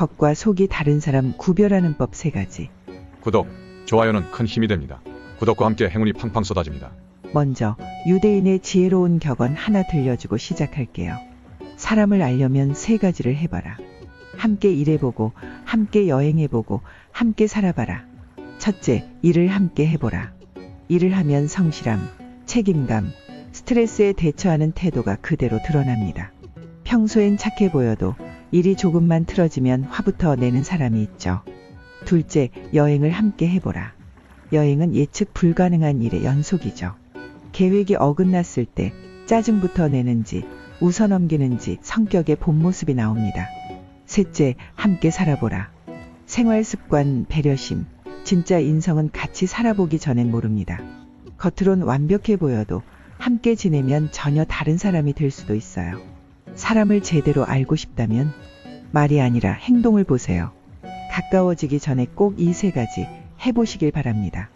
겉과 속이 다른 사람 구별하는 법 세 가지. 구독, 좋아요는 큰 힘이 됩니다. 구독과 함께 행운이 팡팡 쏟아집니다. 먼저 유대인의 지혜로운 격언 하나 들려주고 시작할게요. 사람을 알려면 세 가지를 해봐라. 함께 일해보고, 함께 여행해보고, 함께 살아봐라. 첫째, 일을 함께 해보라. 일을 하면 성실함, 책임감, 스트레스에 대처하는 태도가 그대로 드러납니다. 평소엔 착해 보여도 일이 조금만 틀어지면 화부터 내는 사람이 있죠. 둘째, 여행을 함께 해보라. 여행은 예측 불가능한 일의 연속이죠. 계획이 어긋났을 때 짜증부터 내는지 웃어 넘기는지 성격의 본 모습이 나옵니다. 셋째, 함께 살아보라. 생활 습관, 배려심, 진짜 인성은 같이 살아보기 전엔 모릅니다. 겉으론 완벽해 보여도 함께 지내면 전혀 다른 사람이 될 수도 있어요. 사람을 제대로 알고 싶다면 말이 아니라 행동을 보세요. 가까워지기 전에 꼭 이 세 가지 해보시길 바랍니다.